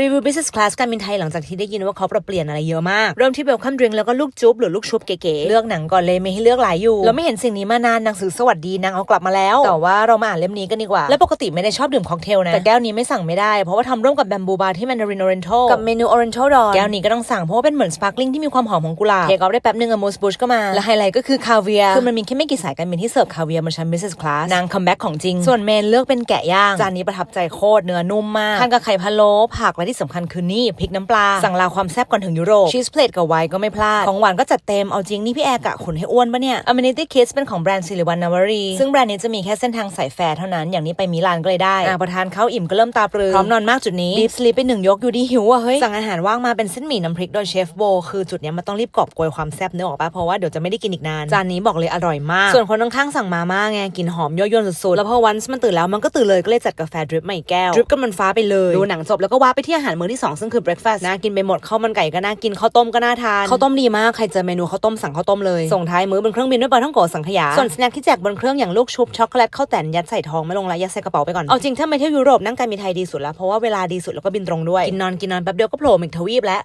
รีวิว business class การบินไทยหลังจากที่ได้ยินว่าเขาปรับเปลี่ยนอะไรเยอะมาก เริ่มที่ welcome drink แล้วก็ลูกจุ๊บหรือลูกชุบเก๋ๆ เลือกหนังก่อนเลยไม่ให้เลือกหลายอยู่แล้วไม่เห็นสิ่งนี้มานานหนังสือสวัสดีนางเอากลับมาแล้ว แต่ว่าเรามาอ่านเล่มนี้กันดีกว่า และปกติไม่ได้ชอบดื่มค็อกเทลนะ แต่แก้วนี้ไม่สั่งไม่ได้ เพราะว่าทำร่วมกับแบมบูบาร์ที่ Mandarin Oriental กับเมนู Oriental d o แก้วนี้ก็ต้องสั่งเพราะว่าเป็นเหมือนสปาร์คลิงที่มีความหอมของกุหลาบเทคออฟได้แป๊บนึงอะมูสบูชก็มาและไฮไลท์ก็คือคาเวียคือมันมีแค่ไม่กี่สายการบินที่เสิร์ฟคาเวียบนชั้น business class นางคัมแบ็กของจริงส่วนเมนเลือกเป็นแกะย่างจานนี้ประทับใจโคตรเนื้อนุ่มมากทานกับไข่พะโล้ผักและที่สำคัญคือนี่พริกน้ำปลา สั่งลาความแซ่บก่อนถึงยุโรปชีสเพลทกับไวน์ก็ไม่พลาด ของหวานก็จัดเต็ม เอาจริงนี่พี่แอร์กะขุนให้อ้วนปะเนี่ย Amenity Kids เป็นของแบรนด์สิริวัณนวรี ซึ่งแบรนด์นี้จะมีแค่เส้นทางสายแฟร์เท่านั้น อย่างนี้ไปมิลานก็เลยได้อะพอทานข้าวอิ่มก็เริ่มตาปรือพร้อมนอนมากจุดนี้ดีฟสลีปไปหนึ่งยกอยู่ดีหิวอะเฮ้ยสั่งอาหารว่างมาเป็นเส้นหมี่น้ำพริกโดยเชฟโบคือจุดเนี้ยมันต้องรีบกอบโกยความแซ่บเนื้อออกปะเพราะว่าเดี๋ยวจะไม่ได้กินอีกนานจานนี้บอกเลยอร่อยมากส่วนคนข้างๆสั่งมาม่าไงกลินหอมยั่วยวนสุดๆแล้วพอวันมันตื่นแล้วมันก็ตื่นเลยก็เลยจัดกาแฟดริปมาอีกแก้วดริปก็มันฟ้าไปเลยดูหนังจบแล้วก็ว้าไปที่อาหารมื้อที่ 2 ซึ่งคือ breakfast น่ากินไปหมดข้าวมันไก่ก็น่ากินข้าวต้มก็น่าทานข้าวต้มดีมากใครเจอเมนูข้าวต้มสั่งข้าวต้มเลยส่งท้ายมื้อบนเครื่องบินด้วยปลาท่องโกะสังขยาส่วนสแน็คที่แจกบนเครื่องอย่างลูกชุบช็อกโกแลตข้าวแต่นยัดใส่ทองไม่ลงละยัดใส่กระเป๋าไปก่อนเอาจริงถ้าไปเที่ยวยุโรปนั่งการบินไทยดีสุดแล้วเพราะว่าเวลาดีสุดแล้วก็บินตรงด้วยกินนอนกินนอนแป๊บเดียวก็โผล่มาอีกทวีปแล้ว